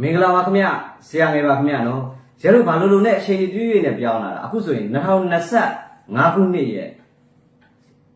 မင်္ဂလာပါခင်ဗျဆရာငယ်ပါခင်ဗျနော်ဆရာတို့ဘာလို့လို့နဲ့အချိန်ကြီးပြည့်ပြည့်နဲ့ပြောင်းလာတာအခုဆိုရင်2025ခုနှစ်ရဲ့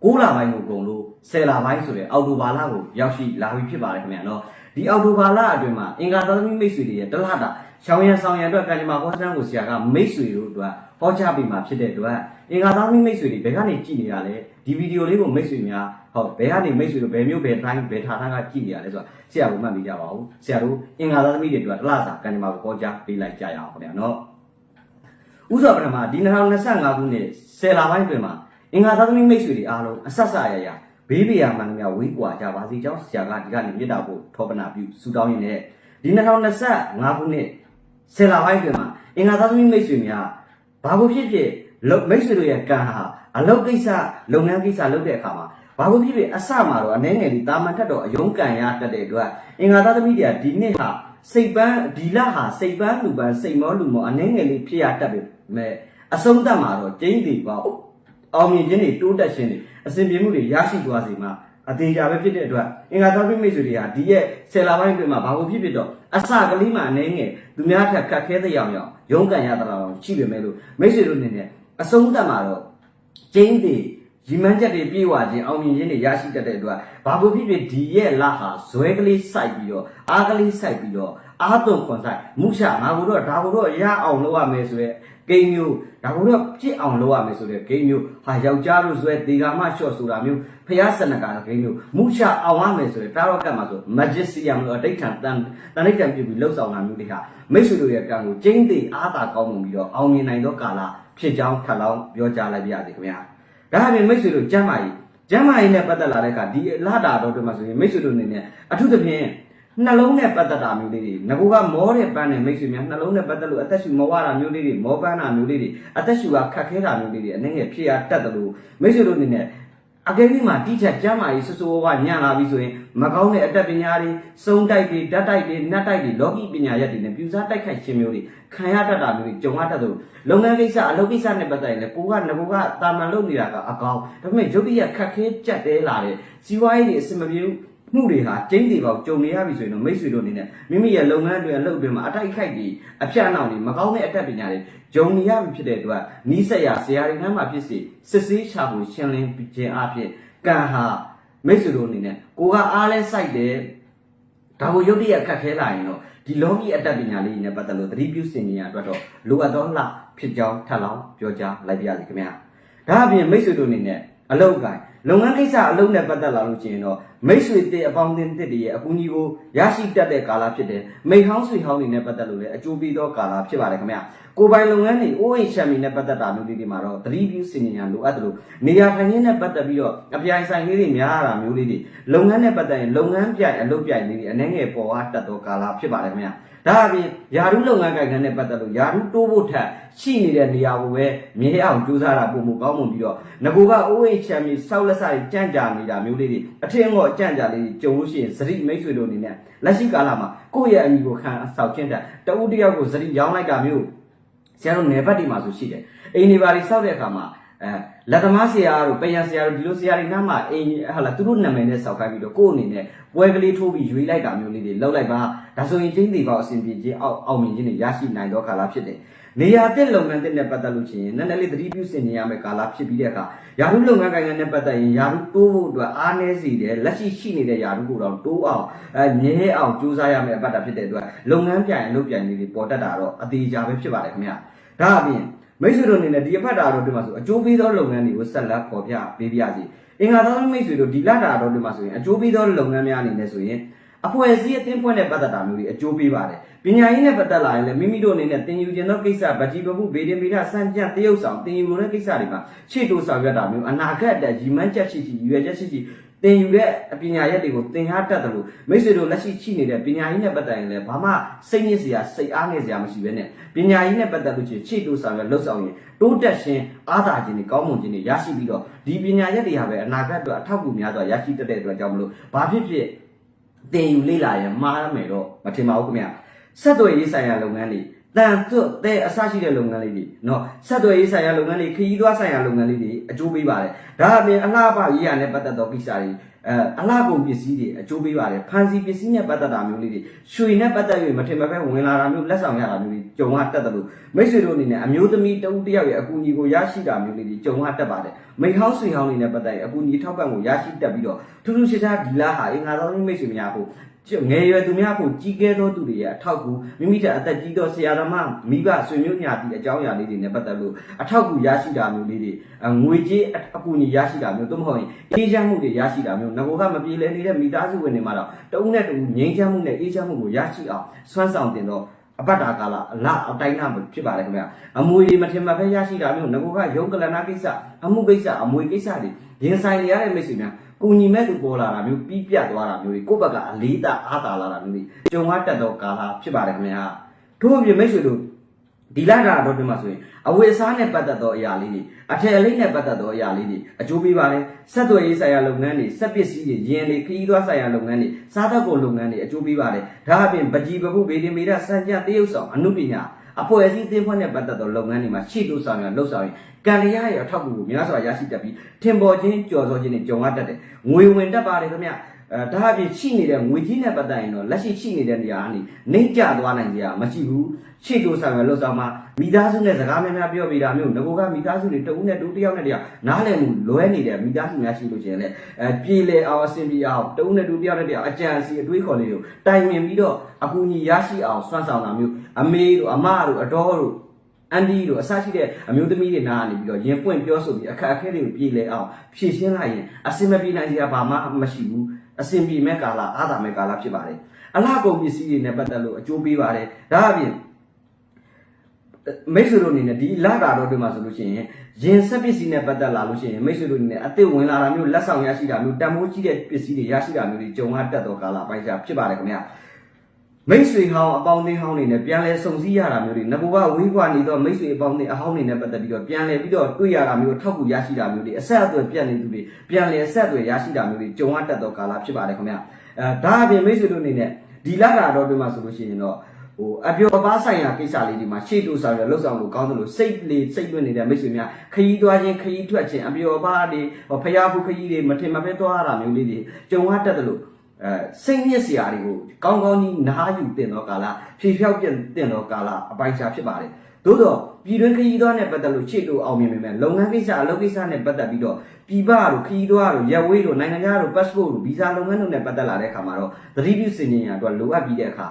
6လပိုင်းကိုကုန်လို့10လပိုင်းဆိုတဲ့အောက်တိုဘာလကိုရောက်ရှိလာပြီဖြစ်ပါတယ်ခင်ဗျနော် ဒီအောက်တိုဘာလအတွင်းမှာအင်္ဂါသားသမီးမိတ်ဆွေတွေရဲ့တလတာရှောင်းရံဆောင်ရံအတွက်ကံကြမ္မာဟောစတန်းကိုဆရာကမိတ်ဆွေတို့အတွက်ဟောကြားပေးมาဖြစ်တဲ့အတွက်အင်္ဂါသားသမီးမိတ်ဆွေတွေဘယ်ကနေကြည့်နေတာလဲဒီဗီဒီယိုလေးကိုမိတ်ဆွေများဟုတ်ဘယ်ကနေမိတ်ဆွေတို့ဘယ်မျိုးဘယ်တိုင်းဘယ်ဌာနကကြည့်နေရလဲဆိုတာဆရာကမှတ်မိကြပါဦးဆရာတို့အင်္ဂါသားသမီးတွေအတွက်တလစာကံကြမ္မာကိုဟောကြားပေးလိုက်ကြရအောင်ခင်ဗျာနော်ဥစွာပထမဒီ2025ခုနှစ်10လပိုင်းအတွင်းမှာအင်္ဂါသားသမီးမိတ်ဆွေတွေအားလုံးအဆက်ဆက်ရရ ဘေးပရာမှန်များဝေးကွာကြပါစေကြောင်းဆရာကဒီကနေ့မြစ်တာဖို့ထောပနာပြုဆုတောင်းရင်းနဲ့ဒီ2025ခုနှစ်10လပိုင်းအတွင်းမှာအင်္ဂါသားသမီးမိတ်ဆွေများဘာကိုဖြစ်ဖြစ်လုပ်မိတ်ဆွေတို့ရဲ့ကံဟာအလုပ်ကိစ္စလုပ်ငန်းကိစ္စလုပ်တဲ့အခါမှာဘာကိုဖြစ်ဖြစ်အစမှာတော့အနေငယ်ဒီတာမန်ထက်တော့အယုံကံရတတ်တဲ့အတွက်အင်္ဂါသားသမီးတွေကဒီနှစ်ဟာစိတ်ပန်းဒီလဟာစိတ်ပန်းလူပန်းစိတ်မောလူမောအနေငယ်လေးဖြစ်ရတတ်ပြီမဲ့အဆုံးသတ်မှာတော့ကျင်းတည်ပါအောင်မြင်ခြင်းတွေတိုးတက်ခြင်းတွေ အစဉ်ပြေမှုတွေရရှိသွားစေမှာအသေးချာပဲဖြစ်တဲ့အတွက်အင်္ဂါသားသမီးမိတ်ဆွေတွေကဒီရဲ့ဆယ်လပိုင်းအတွင်းမှာဘာကိုဖြစ်ဖြစ်တော့အစကလေးမှအနေငယ်သူများထက်ခက်ခဲတဲ့ရောင်ရောင်ရုန်းကန်ရတာတော့ရှိပေမဲ့လို့မိတ်ဆွေတို့အနေနဲ့အဆုံးသတ်မှာတော့ကျင်းတည်ရီမန်းချက်တွေပြေဝခြင်းအောင်မြင်ခြင်းတွေရရှိတတ်တဲ့အတွက်ဘာလို့ဖြစ်ဖြစ်ဒီရဲ့လဟာဇွဲကလေးစိုက်ပြီးတော့အားကလေးစိုက်ပြီးတော့အားသွန်ခွန်ဆိုင်မှုချငါတို့တော့ဒါကိုတော့ရအောင်လုပ်ရမယ်ဆိုရဲ ဂိမ်းမျိုးဒါကိုတော့ပြစ်အောင်လုပ်ရမယ်ဆိုတဲ့ဂိမ်းမျိုးဟာယောက်ျားတို့ဇွဲဒေဂါမရှော့ဆိုတာမျိုးဖျားစနကဂိမ်းမျိုးမှုချအောင်ရမယ်ဆိုတဲ့တာရော့ကတ်မှာဆို magician လို့အတိတ်ထံတန်တန်တိတ်ထံပြုပြီးလှုပ်ဆောင်တာမျိုးတွေဟာမိတ်ဆွေတို့ရဲ့ကံကိုကျင်းတည်အားသာကောင်းမှုပြီးတော့အောင်မြင်နိုင်သောကာလဖြစ်ကြောင်းထပ်လောင်းပြောကြားလိုက်ပါရစေခင်ဗျာဒါအပြင်မိတ်ဆွေတို့ကျမ်းမာရေးကျမ်းမာရေးနဲ့ပတ်သက်လာတဲ့အခါဒီလာတာတော့တွေ့မှာဆိုရင်မိတ်ဆွေတို့အနေနဲ့အထူးသဖြင့် နှလုံးနဲ့ပတ်သက်တာမျိုးလေးတွေငကူကမောတဲ့ပန်းနဲ့မိတ်ဆွေများနှလုံးနဲ့ပတ်သက်လို့အသက်ရှူမောရတာမျိုးလေးတွေမောပန်းတာမျိုးလေးတွေအသက်ရှူကခက်ခဲတာမျိုးလေးတွေအနေငယ်ဖြစ်ရတတ်တယ်လို့မိတ်ဆွေတို့အနေနဲ့အကယ်၍မှာတိချက်ကျမ်းမာရေးဆဆိုးဝါညံ့လာပြီဆိုရင်မကောင်းတဲ့အတတ်ပညာတွေစုံတိုက်တွေဓာတ်တိုက်တွေနတ်တိုက်တွေလောကီပညာရက်တွေနဲ့ပြူစားတိုက်ခိုက်ခြင်းမျိုးတွေခံရတတ်တာမျိုးတွေကြုံရတတ်တယ်လို့လုပ်ငန်းကိစ္စအလုပ်ကိစ္စနဲ့ပတ်သက်ရင်လည်းကိုကငကူကတာမန်လုပ်နေတာကအကောင်ဒါပေမဲ့ရုပ်တရက်ခက်ခဲကြက်တဲလာတဲ့စီးပွားရေးတွေအဆင်မပြေဘူး မှုတွေဟာကျင်းတွေပေါက်ကြုံနေရပြီဆိုရင်တော့မိတ်ဆွေတို့အနေနဲ့မိမိရဲ့လုပ်ငန်းတွေအလုပ်တွေမှာအတိုက်ခိုက်ပြီးအဖြတ်အနှောင်တွေမကောင်းတဲ့အတတ်ပညာတွေဂျုံနေရပြီဖြစ်တဲ့အတွက်နီးစက်ရဆရာတွေနှမ်းမှာဖြစ်စေစစ်ဆေးချဖို့ရှင်းလင်းခြင်းအဖြစ်ကံဟာမိတ်ဆွေတို့အနေနဲ့ကိုကအားလဲစိုက်တယ်ဒါကိုရုပ်တရက်ခတ်ခဲလာရင်တော့ဒီလောကီအတတ်ပညာလေးတွေနဲ့ပတ်သက်လို့သတိပြုစင်နေရအတွက်တော့လိုအပ်သောလှဖြစ်ကြောင်းထပ်လောင်းပြောကြားလိုက်ပါရစေခင်ဗျာဒါအပြင်မိတ်ဆွေတို့အနေနဲ့အလောက်ကိုင်းလုပ်ငန်းကိစ္စအလုပ်နဲ့ပတ်သက်လာလို့ရှိရင်တော့မိတ်ဆွေတဲ့အပေါင်းအသင်းတစ်တွေရဲ့အကူအညီကိုရရှိတတ်တဲ့ကာလဖြစ်တယ်မိတ်ဟောင်းဆွေဟောင်းတွေနဲ့ပတ်သက်လို့လည်းအကျိုးပေးသောကာလဖြစ်ပါတယ်ခင်ဗျာကိုယ်ပိုင်လုပ်ငန်းတွေအိုးအိမ်ချမ်းမီနဲ့ပတ်သက်တာမျိုးလေးတွေမှာတော့သတိပြုစင်နေရလိုအပ်တယ်လို့နေရာထိုင်ရင်းနဲ့ပတ်သက်ပြီးတော့အပြိုင်ဆိုင်လေးတွေများတာမျိုးလေးတွေလုပ်ငန်းနဲ့ပတ်သက်ရင်လုပ်ငန်းပြိုင်အလုပ်ပြိုင်လေးတွေအနှဲငယ်ပေါ်အားတက်သောကာလဖြစ်ပါတယ်ခင်ဗျာဒါအပြင်ယာရုလုပ်ငန်းကိုင်ငန်းနဲ့ပတ်သက်လို့ယာရုတိုးဖို့ထက်ရှိနေတဲ့နေရာကိုပဲမြဲအောင်ကြိုးစားတာပုံမကောင်းမှုပြီးတော့ငကိုကအိုးအိမ်ချမ်းမီစောက်လက်ဆိုင်ကြန့်ကြာနေတာမျိုးလေးတွေအထင်တော့ကြန့်ကြာလေးတွေကြုံလို့ရှိရင်စရိမိတ်ဆွေတို့အနေနဲ့လက်ရှိကာလမှာကိုယ့်ရဲ့အမိကိုခံအဆောက်ချင်းတဲ့တဦးတယောက်ကိုစရိရောင်းလိုက်တာမျိုးဆရာတို့နယ်ဘက်တွေမှာဆိုရှိတယ်အိမ်တွေဘာတွေစောက်တဲ့အခါမှာအဲလက်သမားဆရာတို့ပယံဆရာတို့ဒီလိုဆရာတွေနားမှာအိမ်ဟာလာသူတို့နာမည်နဲ့စောက်ခိုင်းပြီးတော့ကိုယ့်အနေနဲ့ပွဲကလေးထိုးပြီးရွေးလိုက်တာမျိုးလေးတွေလောက်လိုက်ပါဒါဆိုရင်ချင်းသေးပါအဆင်ပြေခြင်းအောက်အောင်မြင်ခြင်းတွေရရှိနိုင်တော့ကာလဖြစ်တယ် နေရာတက်လုပ်ငန်းတက်နဲ့ပတ်သက်လို့ရှိရင်နည်းနည်းလေးသတိပြုစင်နေရမယ့်ကာလဖြစ်ပြီးတဲ့အခါယာရုလုပ်ငန်းကိုင်ငန်းနဲ့ပတ်သက်ရင်ယာရုတိုးဖို့အတွက်အားနည်းစီတယ်လက်ရှိရှိနေတဲ့ယာရုကိုတော့တိုးအောင်အဲမြဲအောင်ကြိုးစားရမယ့်အပတ်တာဖြစ်တဲ့အတွက်လုပ်ငန်းပြိုင်အလုပ်ပြိုင်လေးတွေပေါ်တက်တာတော့အသေးချာပဲဖြစ်ပါတယ်ခင်ဗျာဒါအပြင်မိတ်ဆွေတို့အနေနဲ့ဒီအဖက်တာတို့ဒီမှာဆိုအကျိုးပေးသောလုပ်ငန်းတွေကိုဆက်လက်ပေါ်ပြပေးပြစီအင်္ဂါသောမိတ်ဆွေတို့ဒီလတာတို့ဒီမှာဆိုရင်အကျိုးပေးသောလုပ်ငန်းများအနေနဲ့ဆိုရင် အဖွဲ့အစည်းအသင်းဖွဲ့နဲ့ပတ်သက်တာမျိုးတွေအကျိုးပေးပါတယ်ပညာရေးနဲ့ပတ်သက်လာရင်လည်းမိမိတို့အနေနဲ့သင်ယူခြင်းသောကိစ္စဗတိပမှုဗေဒင်ဗေဒစံကြံတရုပ်ဆောင်သင်ယူလိုတဲ့ကိစ္စတွေမှာရှေ့တိုးဆောင်ရွက်တာမျိုးအနာဂတ်အတွက်ရည်မှန်းချက်ရှိရှိရွယ်ချက်ရှိရှိသင်ယူတဲ့အပညာရက်တွေကိုသင်ရတတ်တယ်လို့မိတ်ဆွေတို့လက်ရှိရှိနေတဲ့ပညာရေးနဲ့ပတ်သက်ရင်လည်းဘာမှစိတ်ညစ်စရာစိတ်အားငယ်စရာမရှိဘဲနဲ့ပညာရေးနဲ့ပတ်သက်လို့ချင်းရှေ့တိုးဆောင်ရွက်လှုပ်ဆောင်ရင်တိုးတက်ခြင်းအားသာခြင်းတွေကောင်းမွန်ခြင်းတွေရရှိပြီးတော့ဒီပညာရက်တွေဟာပဲအနာဂတ်အတွက်အထောက်အကူများစွာရရှိတတ်တဲ့အတွက်ကြောင့်မလို့ဘာဖြစ်ဖြစ် သင်ယူလေ့လာရမှားမယ်တော့မထင်ပါဘူးခင်ဗျဆက်သွယ်ရေးဆိုင်ရာလုပ်ငန်းတွေတန်သွတ်တဲ့အစရှိတဲ့လုပ်ငန်းလေးတွေနော်ဆက်သွယ်ရေးဆိုင်ရာလုပ်ငန်းတွေခရီးသွားဆိုင်ရာလုပ်ငန်းလေးတွေအကျိုးပေးပါတယ်ဒါအပြင်အလှပရေးရနဲ့ပတ်သက်သောကိစ္စတွေအဲအလှကုန်ပစ္စည်းတွေအကျိုးပေးပါတယ်ဖန်စီပစ္စည်းနဲ့ပတ်သက်တာမျိုးလေးတွေရွှေနဲ့ပတ်သက်၍မထင်မှတ်ပဲဝင်လာတာမျိုးလက်ဆောင်ရတာမျိုးတွေကြုံရတတ်တယ်လို့မိတ်ဆွေတို့အနေနဲ့အမျိုးသမီးတဦးတယောက်ရဲ့အကူအညီကိုရရှိတာမျိုးလေးတွေကြုံရတတ်ပါတယ် မိဟောင်းဆွေဟောင်းတွေနဲ့ပတ်သက်ရင်အကူအညီထောက်ပံ့ကိုရရှိတတ်ပြီးတော့ထူးထူးခြားခြားဒီလားဟာအေးငါတော်မိတ်ဆွေများဖို့ငယ်ရွယ်သူများဖို့ကြီးကဲသောသူတွေရဲ့အထောက်ကူမိမိတဲ့အသက်ကြီးသောဆရာတော်မှမိဘဆွေမျိုးညာတီအကြောင်းအရာလေးတွေနဲ့ပတ်သက်လို့အထောက်ကူရရှိတာမျိုးလေးတွေငွေကြေးအကူအညီရရှိတာမျိုးသို့မဟုတ်ရင်အေးချမ်းမှုတွေရရှိတာမျိုးငကိုကမပြေလည်နေတဲ့မိသားစုဝင်တွေမှာတော့တဦးနဲ့တဦးငြိမ်းချမ်းမှုနဲ့အေးချမ်းမှုကိုရရှိအောင်စွမ်းဆောင်တင်တော့ အပတ်တာကာလအလအတိုင်းနာဖြစ်ပါတယ်ခင်ဗျာအမွေမထင်မှတ်ပဲရရှိတာမျိုးငကိုကရုံးကလနာကိစ္စအမှုကိစ္စအမွေကိစ္စတွေရင်ဆိုင်နေရတဲ့မိတ်ဆွေများကိုညီမဲ့သူပေါ်လာတာမျိုးပြီးပြတ်သွားတာမျိုးတွေကိုယ့်ဘက်ကအလေးတာအားတာလာတာမျိုးတွေကြုံရတတ်သောကာလဖြစ်ပါတယ်ခင်ဗျာထို့အပြင်မိတ်ဆွေတို့ ဒီလာတာတော့ဒီမှာဆိုရင်အဝေအစားနဲ့ပတ်သက်သောအရာလေးတွေအထည်အလိမ့်နဲ့ပတ်သက်သောအရာလေးတွေအကျိုးပေးပါတယ်ဆက်သွယ်ရေးဆိုင်ရာလုပ်ငန်းတွေစက်ပစ္စည်းတွေရင်တွေခရီးသွားဆိုင်ရာလုပ်ငန်းတွေစားသောက်ကုန်လုပ်ငန်းတွေအကျိုးပေးပါတယ်ဒါအပြင်ပကြီးပပုဗေဒင်ဗေဒစံကြတရုပ်ဆောင်အမှုပညာအဖွဲ့အစည်းအသင်းဖွဲ့နဲ့ပတ်သက်သောလုပ်ငန်းတွေမှာရှေ့တိုးဆောင်ရလှုပ်ဆောင်ရင်ကံတရားရဲ့အထောက်အကူကိုများစွာရရှိတတ်ပြီးထင်ပေါ်ခြင်းကြော်စောခြင်းတွေကြုံရတတ်တယ်ငွေဝင်တတ်ပါတယ်ခင်ဗျ အဲဒါအပြင်ရှိနေတဲ့ငွေကြီးနဲ့ပတ်သက်ရင်တော့လက်ရှိရှိနေတဲ့နေရာကနေနှိမ့်ကျသွားနိုင်ကြမရှိဘူးရှေ့တိုးဆောင်ရလှုပ်ဆောင်မှာမိသားစုနဲ့စကားများများပြောပြတာမျိုးငကိုကမိသားစုတွေတဦးနဲ့တူတစ်ယောက်နဲ့တယောက်နားလည်မှုလွဲနေတဲ့မိသားစုများရှိလို့ရှိရင်လည်းအဲပြေလေအောင်အဆင်ပြေအောင်တဦးနဲ့တူတစ်ယောက်နဲ့တယောက်အကြံစီအတွေးခေါ်လေးကိုတိုင်ပင်ပြီးတော့အကူအညီရရှိအောင်စွမ်းဆောင်တာမျိုးအမေတို့အမတို့အတော်တို့အန်ဒီတို့အစရှိတဲ့အမျိုးသမီးတွေနားကနေပြီးတော့ရင်ပွင့်ပြောဆိုပြီးအခက်အခဲတွေကိုပြေလည်အောင်ဖြည့်ရှင်းလိုက်ရင်အစင်မပြေနိုင်စရာဘာမှမရှိဘူး အစင်ပြေမဲ့ကာလအားသာမဲ့ကာလဖြစ်ပါတယ်အလားကုန်ပစ္စည်းတွေနဲ့ပတ်သက်လို့အကျိုးပေးပါတယ်ဒါအပြင်မိတ်ဆွေတို့အနေနဲ့ဒီလတာတော့တွေ့မှာဆိုလို့ရှိရင်ရင်ဆက်ပစ္စည်းနဲ့ပတ်သက်လာလို့ရှိရင်မိတ်ဆွေတို့အနေနဲ့အသစ်ဝင်လာတာမျိုးလက်ဆောင်ရရှိတာမျိုးတန်ဖိုးကြီးတဲ့ပစ္စည်းတွေရရှိတာမျိုးတွေကြုံရတတ်သောကာလပိုင်းခြားဖြစ်ပါတယ်ခင်ဗျာ မိတ်ဆွေဟောင်းအပေါင်းအသင်းဟောင်းတွေနဲ့ပြန်လဲစုံစည်းရတာမျိုးတွေငဘဝဝေးကွာနေတော့မိတ်ဆွေအပေါင်းအသင်းအဟောင်းတွေနဲ့ပတ်သက်ပြီးတော့ပြန်လဲပြီးတော့တွေ့ရတာမျိုးထောက်ကူရရှိတာမျိုးတွေအဆက်အသွယ်ပြတ်နေသူတွေပြန်လဲအဆက်အသွယ်ရရှိတာမျိုးတွေကြုံရတတ်သောကာလဖြစ်ပါတယ်ခင်ဗျာအဲဒါအပြင်မိတ်ဆွေတို့အနေနဲ့ဒီလတာတော့တွေ့မှာဆိုလို့ရှိရင်တော့ဟိုအပြောပါဆိုင်ရာကိစ္စလေးဒီမှာရှေ့တူဆောင်ရလှုပ်ဆောင်လို့ကောင်းတယ်လို့စိတ်လေးစိတ်လွတ်နေတဲ့မိတ်ဆွေများခရီးသွားခြင်းခရီးထွက်ခြင်းအပြောပါတွေဟောဖျားဖို့ခရီးတွေမထင်မပဲသွားရတာမျိုးလေးတွေကြုံရတတ်တယ်လို့ အဲစိတ်ညစ်စရာတွေကိုကောင်းကောင်းကြီးနားယူတင်တော့ကာလဖြေဖြောက်ပြတင်တော့ကာလအပိုင်ချဖြစ်ပါတယ်သို့တော့ပြည်တွင်းခရီးသွားနဲ့ပတ်သက်လို့ရှေ့တူအောင်မြင်ပေမဲ့လုပ်ငန်းကိစ္စအလုပ်ကိစ္စနဲ့ပတ်သက်ပြီးတော့ပြည်ပတို့ခရီးသွားတို့ရက်ဝေးတို့နိုင်ငံခြားတို့ passport တို့ဗီဇာလုပ်ငန်းတို့နဲ့ပတ်သက်လာတဲ့အခါမှာတော့သတိပြုစင်ကြင်ရအတွက်လိုအပ်ပြီးတဲ့အခါ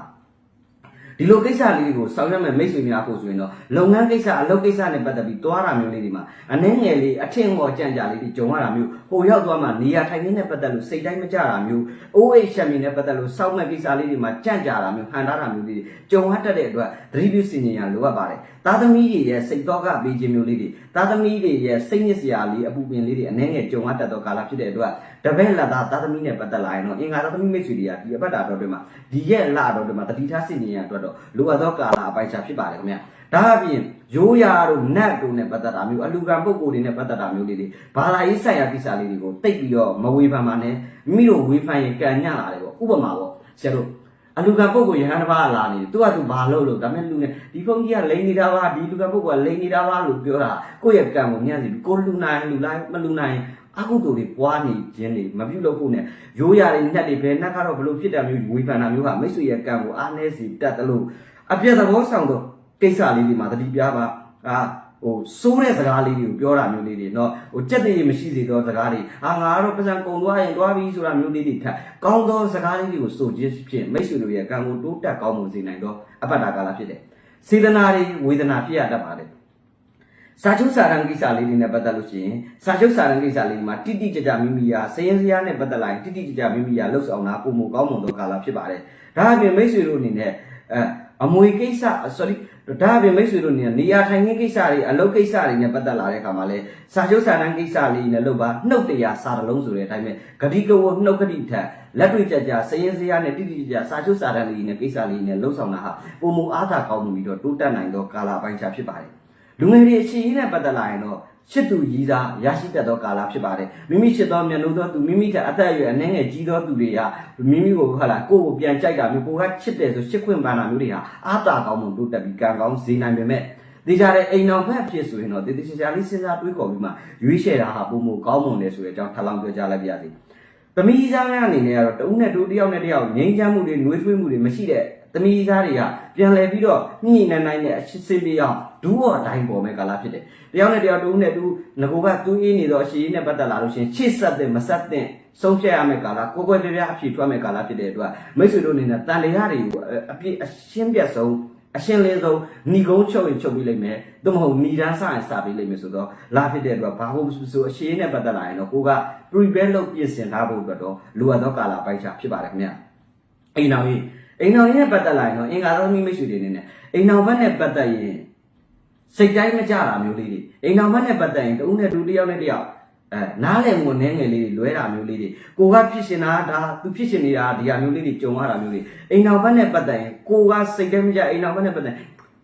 ဒီလိုကိစ္စလေးတွေကိုဆောင်ရွက်မဲ့မိတ်ဆွေများဖို့ဆိုရင်တော့လုပ်ငန်းကိစ္စအလုပ်ကိစ္စနဲ့ပတ်သက်ပြီးတွားတာမျိုးလေးတွေမှာအနှဲငယ်လေးအထင်ပေါ်ကြံ့ကြာလေးတွေကြုံရတာမျိုးဟိုရောက်သွားမှနေရာထိုင်ခင်းနဲ့ပတ်သက်လို့စိတ်တိုင်းမကြတာမျိုးအိုးအိတ်ရှက်မီနဲ့ပတ်သက်လို့စောက်မဲ့ကိစ္စလေးတွေမှာကြံ့ကြာတာမျိုးဟန်တာတာမျိုးလေးတွေကြုံရတတ်တဲ့အတွက်သတိပြုစင်ကြင်ရလိုအပ်ပါတယ် သားသမီးတွေရဲ့စိတ်တော့ကပေးခြင်းမျိုးလေးတွေသားသမီးတွေရဲ့စိတ်ညစ်စရာလေးအပူပင်လေးတွေအနှဲငယ်ကြုံရတတ်သောကာလဖြစ်တဲ့အတွက်တပည့်လက်သားသားသမီးနဲ့ပတ်သက်လာရင်တော့အင်္ဂါသားသမီးမိတ်ဆွေတွေကဒီအပတ်တာတော့တွေမှာဒီရဲ့လတော့တွေမှာတတိထားစင်ကြင်ရအတွက်တော့လိုအပ်သောကာလအပိုင်းခြားဖြစ်ပါတယ်ခင်ဗျာဒါအပြင်ရိုးရာတို့နတ်တို့နဲ့ပတ်သက်တာမျိုးအလူကံပုဂ္ဂိုလ်တွေနဲ့ပတ်သက်တာမျိုးလေးတွေဘာသာရေးဆိုင်ရာကိစ္စလေးတွေကိုတိတ်ပြီးတော့မဝေဖန်ပါနဲ့မိမိတို့ဝေဖန်ရင်ကံညလာတယ်ပေါ့ဥပမာပေါ့ဆရာတို့ အလူကံပုဂ္ဂိုလ်ရဟန်းတစ်ပါးလာနေတယ်သူကသူဘာလုပ်လို့ဒါမဲ့လူနဲ့ဒီဖုန်းကြီးကလိန်နေတာပါဒီလူကံပုဂ္ဂိုလ်ကလိန်နေတာပါလို့ပြောတာကိုယ့်ရဲ့ကံကိုညံ့စီပြီးကိုလူနိုင်လူလိုက်မလူနိုင်အကုသိုလ်တွေပွားနေခြင်းတွေမပြုလုပ်ဖို့နဲ့ရိုးရာတွေနှက်တွေဘယ်နှက်ကတော့ဘလို့ဖြစ်တာမျိုးဝေဖန်တာမျိုးဟာမိတ်ဆွေရဲ့ကံကိုအားနည်းစီတတ်တယ်လို့အပြည့်သဘောဆောင်တော့ကိစ္စလေးတွေမှာတတိပြပါအာ ဟိုစိုးတဲ့စကားလေးတွေကိုပြောတာမျိုးလေးတွေเนาะဟိုကြက်တည်းမရှိစေသောစကားတွေအာငါကတော့ပစံကုံသွားရင်သွားပြီဆိုတာမျိုးလေးတွေထက်ကောင်းသောစကားလေးတွေကိုဆိုခြင်းဖြင့်မိတ်ဆွေတို့ရဲ့ကံကိုတိုးတက်ကောင်းမွန်စေနိုင်သောအပ္ပတ္တကာလဖြစ်တယ်စေတနာတွေဝေဒနာဖြစ်ရတတ်ပါတယ်စာချုပ်စာတမ်းကိစ္စလေးတွေနဲ့ပတ်သက်လို့ရှိရင်စာချုပ်စာတမ်းကိစ္စလေးမှာတိတိကျကျမိမိရာစရင်စရာနဲ့ပတ်သက်လာရင်တိတိကျကျမိမိရာလှုပ်ဆောင်တာပုံမကောင်းမွန်သောကာလဖြစ်ပါတယ်ဒါအပြင်မိတ်ဆွေတို့အနေနဲ့အဲအမွေကိစ္စ sorry ဒါအပြင်မိတ်ဆွေတို့နေနေရာထိုင်ခင်းကိစ္စတွေအလုပ်ကိစ္စတွေနဲ့ပတ်သက်လာတဲ့အခါမှာလဲစာချုပ်စာတမ်းကိစ္စလေးနဲ့လုပ်ပါနှုတ်တရားစာတလုံးဆိုတဲ့အတိုင်းပဲဂတိကဝနှုတ်ခတိထက်လက်တွေ့ကြကြစရင်စရာနဲ့တိတိကျကျစာချုပ်စာတမ်းလေးနဲ့ကိစ္စလေးနဲ့လှုပ်ဆောင်တာဟာပုံမအားသာကောင်းမှုပြီးတော့တိုးတက်နိုင်သောကာလပိုင်းခြားဖြစ်ပါတယ်လူငယ်တွေအခြေအနေနဲ့ပတ်သက်လာရင်တော့ ချစ်သူရည်စားရရှိတတ်သောကာလဖြစ်ပါတယ်မိမိချစ်သောမျက်လုံးသောသူမိမိကအသက်အရွယ်အနည်းငယ်ကြီးသောသူတွေကမိမိကိုဟာလာကိုယ့်ကိုပြန်ကြိုက်တာမျိုးကိုကချစ်တယ်ဆိုချစ်ခွင့်ပန်းတာမျိုးတွေဟာအာသာကောင်းမှုတိုးတက်ပြီးကံကောင်းစေနိုင်ပေမဲ့ဒီကြတဲ့အိမ်တော်ဖက်ဖြစ်ဆိုရင်တော့တည်တည်ချာချာလေးစဉ်းစားတွေးခေါ်ပြီးမှရွေးချယ်တာဟာပုံမကောင်းမွန်တယ်ဆိုတဲ့အကြောင်းထပ်လောင်းပြောကြားလိုက်ပါရစေသမီးစားများအနေနဲ့ကတော့တဦးနဲ့တူတစ်ယောက်နဲ့တစ်ယောက်ငြိမ်းချမ်းမှုတွေနှွေးထွေးမှုတွေမရှိတဲ့ သမီးစားတွေကပြန်လဲပြီးတော့ညှိနှိုင်းနိုင်တဲ့အရှင်းပြအောင်ဒူးော်အတိုင်းပေါ်မဲ့ကာလဖြစ်တယ်။တယောက်နဲ့တစ်ယောက်တူနဲ့တူငကိုကတူးအေးနေတော့အရှိရေးနဲ့ပတ်သက်လာလို့ရှိရင်ချစ်ဆက်တဲ့မဆက်တဲ့ဆုံးဖြတ်ရမယ့်ကာလကိုယ်ကိုယ်ပြပြအဖြစ်ထွက်မယ့်ကာလဖြစ်တဲ့အတွက်မိတ်ဆွေတို့အနေနဲ့တန်တရားတွေကိုအပြည့်အရှင်းပြတ်ဆုံးအရှင်းလင်းဆုံးဏီကုန်းချုပ်ရင်ချုပ်ပြီးလိမ့်မယ်။သို့မဟုတ်ဏီတန်းစရင်စပြီးလိမ့်မယ်ဆိုတော့လာဖြစ်တဲ့အတွက်ဘာလို့ဆိုအရှိရေးနဲ့ပတ်သက်လာရင်တော့ကိုက prepare လုပ်ပြင်ဆင်ထားဖို့အတွက်တော့လိုအပ်သောကာလပိုက်ချဖြစ်ပါတယ်ခင်ဗျ။အိမ်တော်ကြီး အိမ်တော်ကြီးနဲ့ပတ်သက်လာရင်တော့အင်္ဂါသမီးမိတ်ဆွေတွေအနေနဲ့အိမ်တော်ဘက်နဲ့ပတ်သက်ရင်စိတ်တိုင်းမကြတာမျိုးလေးတွေအိမ်တော်ဘက်နဲ့ပတ်သက်ရင်တဦးနဲ့တူတစ်ယောက်နဲ့တစ်ယောက်အဲနားလည်မှုနည်းငယ်လေးတွေလွဲတာမျိုးလေးတွေကိုကဖြစ်ရှင်တာဒါသူဖြစ်ရှင်နေတာဒီဟာမျိုးလေးတွေကြုံရတာမျိုးတွေအိမ်တော်ဘက်နဲ့ပတ်သက်ရင်ကိုကစိတ်တိုင်းမကြအိမ်တော်ဘက်နဲ့ပတ်သက်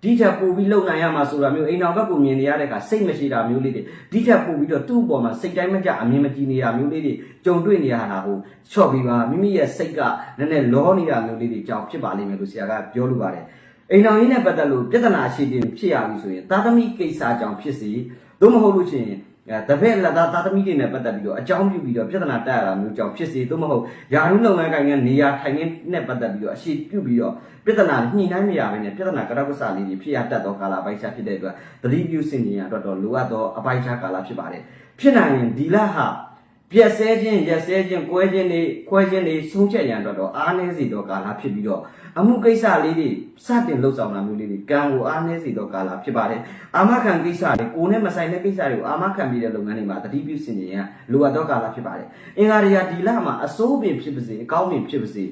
ဒီထက်ပိုပြီးလုံနိုင်ရမှာဆိုတာမျိုးအိမ်တော်ဘက်ကိုမြင်နေရတဲ့အခါစိတ်မရှိတာမျိုးလေးတွေဒီထက်ပိုပြီးတော့သူ့အပေါ်မှာစိတ်တိုင်းမကြအမြင်မကြည်နေတာမျိုးလေးတွေကြုံတွေ့နေရတာကိုချော့ပြီးပါမိမိရဲ့စိတ်ကနည်းနည်းလောနေတာမျိုးလေးတွေကြောင့်ဖြစ်ပါလိမ့်မယ်လို့ဆရာကပြောလိုပါတယ်အိမ်တော်ကြီးနဲ့ပတ်သက်လို့ပြဿနာရှိတင်ဖြစ်ရပြီဆိုရင်သာသမီကိစ္စကြောင့်ဖြစ်စီသို့မဟုတ်လို့ရှိရင်အဲ တပည့်လက်သားသာသမီတွေနဲ့ပတ်သက်ပြီးတော့အကြောင်းပြုပြီးတော့ပြဿနာတက်ရတာမျိုးကြောင့်ဖြစ်စီသို့မဟုတ်ယာရုလုပ်ငန်းကိုင်ငန်းနေရာထိုင်ခင်းနဲ့ပတ်သက်ပြီးတော့အရှိပြုပြီးတော့ပြဿနာညှိနှိုင်းမရဘဲနဲ့ပြဿနာကတောက်ကစားလေးတွေဖြစ်ရတတ်သောကာလပိုက်ချဖြစ်တဲ့အတွက်သတိပြုစင်ကြင်ရအတွက်တော့လိုအပ်သောအပိုက်ချကာလဖြစ်ပါတယ်ဖြစ်နိုင်ရင်ဒီလဟာ ပြက်ဆဲခြင်းရက်ဆဲခြင်းကွဲခြင်းတွေခွဲခြင်းတွေဆုံးဖြတ်ရန်အတွက်တော့အားနည်းစေသောကာလဖြစ်ပြီးတော့အမှုကိစ္စလေးတွေစတင်လှုပ်ဆောင်တာမျိုးလေးတွေကံကိုအားနည်းစေသောကာလဖြစ်ပါတယ်အာမခံကိစ္စတွေကိုနဲ့မဆိုင်တဲ့ကိစ္စတွေကိုအာမခံပြီးတဲ့လုပ်ငန်းတွေမှာသတိပြုစင်ကြင်ရန်လိုအပ်သောကာလဖြစ်ပါတယ်အင်္ဂါရီယာဒီလမှာအစိုးပင်ဖြစ်ပါစေအကောင်းပင်ဖြစ်ပါစေ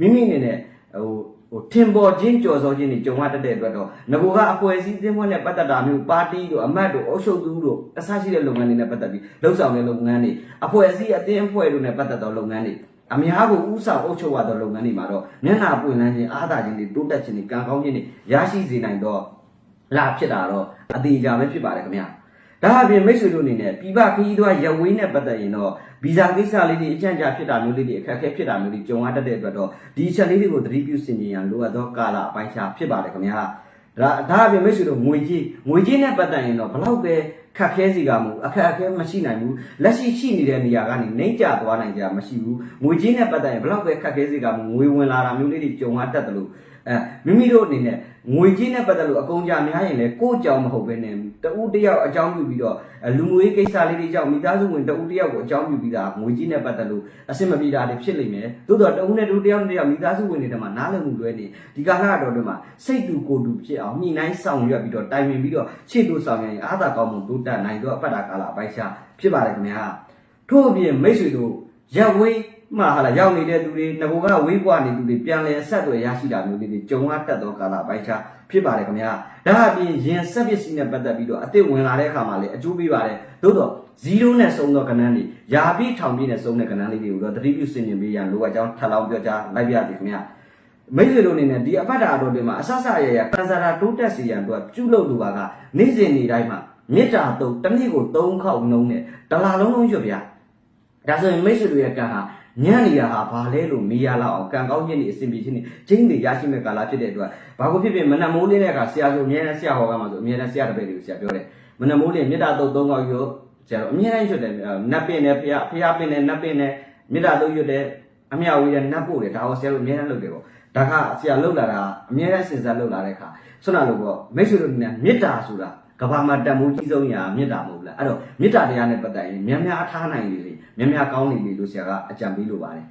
မိမိအနေနဲ့ဟို ဟိုထင်ပေါ်ခြင်းကြော်စောခြင်းတွေကြုံရတတ်တဲ့အတွက်တော့ငဘကအပွဲစည်းသင်းပွဲနဲ့ပတ်သက်တာမျိုးပါတီတို့အမတ်တို့အုပ်ချုပ်သူတို့အစရှိတဲ့လုပ်ငန်းတွေနဲ့ပတ်သက်ပြီးလှုပ်ဆောင်တဲ့လုပ်ငန်းတွေအဖွဲ့အစည်းအသင်းအဖွဲ့တို့နဲ့ပတ်သက်သောလုပ်ငန်းတွေအများကိုဥဆောင်အုပ်ချုပ်ရသောလုပ်ငန်းတွေမှာတော့မျက်နှာပွင့်လန်းခြင်းအားသာခြင်းတွေတိုးတက်ခြင်းတွေကံကောင်းခြင်းတွေရရှိစေနိုင်တော့လာဖြစ်တာတော့အသေးကြပဲဖြစ်ပါတယ်ခင်ဗျာ ဒါအပြင်မိတ်ဆွေတို့အနေနဲ့ပြည်ပခရီးသွားရဝေးနဲ့ပတ်သက်ရင်တော့ဗီဇာကိစ္စလေးတွေအကြံကြာဖြစ်တာမျိုးလေးတွေအခက်အခဲဖြစ်တာမျိုးတွေကြုံရတတ်တဲ့အတွက်တော့ဒီအချက်လေးတွေကိုသတိပြုဆင်ခြင်ရန်လိုအပ်သောကာလအပိုင်းခြားဖြစ်ပါတယ်ခင်ဗျာဒါဒါအပြင်မိတ်ဆွေတို့ငွေကြီးငွေကြီးနဲ့ပတ်သက်ရင်တော့ဘလောက်ပဲခက်ခဲစီကမှုအခက်အခဲမရှိနိုင်ဘူးလက်ရှိရှိနေတဲ့နေရာကနေနှိမ့်ကျသွားနိုင်ကြမရှိဘူးငွေကြီးနဲ့ပတ်သက်ရင်ဘလောက်ပဲခက်ခဲစီကမှုငွေဝင်လာတာမျိုးလေးတွေကြုံရတတ်တယ်လို့အဲမိမိတို့အနေနဲ့ ငွေကြီးနဲ့ပတ်သက်လို့အကုန်ကြများရင်လည်းကိုယ့်ကြောင်မဟုတ်ဘဲနဲ့တဦးတယောက်အကြောင်းပြုပြီးတော့လူငွေကိစ္စလေးတွေကြောင့်မိသားစုဝင်တဦးတယောက်ကိုအကြောင်းပြုပြီးတာငွေကြီးနဲ့ပတ်သက်လို့အဆင်မပြေတာတွေဖြစ်လိမ့်မယ်သို့တော့တဦးနဲ့တဦးတယောက်နဲ့တယောက်မိသားစုဝင်တွေထဲမှာနားလည်မှုလွဲနေဒီကာလတော်တွေမှာစိတ်တူကိုယ်တူဖြစ်အောင်ညှိနှိုင်းဆောင်ရွက်ပြီးတော့တိုင်ပင်ပြီးတော့ချစ်လို့ဆောင်ရင်အားသာကောင်းမှုတိုးတက်နိုင်တော့အပတ်တာကာလအပိုက်ရှာဖြစ်ပါတယ်ခင်ဗျာထို့အပြင်မိတ်ဆွေတို့ရက်ဝေး မှဟာလာရောက်နေတဲ့သူတွေငဘကဝေးကွာနေသူတွေပြန်လဲအဆက်အသွယ်ရရှိတာမျိုးလေးတွေကြုံရတတ်သောကာလပိုက်ချဖြစ်ပါတယ်ခင်ဗျာဒါအပြင်ရင်ဆက်ပစ္စည်းနဲ့ပတ်သက်ပြီးတော့အစ်စ်ဝင်လာတဲ့အခါမှာလည်းအကျိုးပေးပါတယ်သို့တော့0နဲ့ဆုံးသောကဏ္ဍတွေယာပြီးထောင်ပြီးနဲ့ဆုံးတဲ့ကဏ္ဍလေးတွေကိုတော့သတိပြုစင်မြင်ပေးရန်လိုအပ်ကြောင်းထပ်လောင်းပြောကြားလိုက်ပြရစီခင်ဗျာမိတ်ဆွေတို့အနေနဲ့ဒီအပတ်တာတော်တွေမှာအဆဆရရကန်ဆာတာတိုးတက်စီရန်အတွက်ပြုလုပ်လိုပါကနေ့စဉ်နေ့တိုင်းမှာမေတ္တာတုံတစ်နေ့ကို3ခေါက်နှုံးနဲ့တလားလုံးလုံးရွတ်ဗျာဒါဆိုရင်မိတ်ဆွေတို့ရဲ့ကံဟာ ညံ့နေတာဟာဘာလဲလို့မေးရလောက်အောင်ကံကောင်းခြင်းတွေအစဉ်ပြေခြင်းတွေချင်းတွေရရှိမဲ့ကာလဖြစ်တဲ့အတွက်ဘာကိုဖြစ်ဖြစ်မနက်မိုးလင်းတဲ့အခါဆရာဆိုအမြဲတမ်းဆရာဟောကမှာဆိုအမြဲတမ်းဆရာတပည့်တွေကိုဆရာပြောတယ်မနက်မိုးလင်းမေတ္တာတုံသုံးခေါက်ရွတ်ဆရာတော့အမြဲတမ်းရွတ်တယ်နတ်ပင်နဲ့ဖះဖះပင်နဲ့နတ်ပင်နဲ့မေတ္တာတုံရွတ်တယ်အမြဝေးတဲ့နတ်ဖို့တယ်ဒါကိုဆရာတို့အမြဲတမ်းလုပ်တယ်ပေါ့ဒါကဆရာလှုပ်လာတာအမြဲတမ်းစဉ်းစားလှုပ်လာတဲ့အခါဆွမ်းနာလို့ပေါ့မိတ်ဆွေတို့ကမေတ္တာဆိုတာ ကဘာမှာတန်မိုးကြီးဆုံးရာမေတ္တာမဟုတ်လားအဲ့တော့မေတ္တာတရားနဲ့ပတ်သက်ရင်များများအထားနိုင်လေလေများများကောင်းနေလေလို့ဆရာကအကြံပေးလိုပါတယ်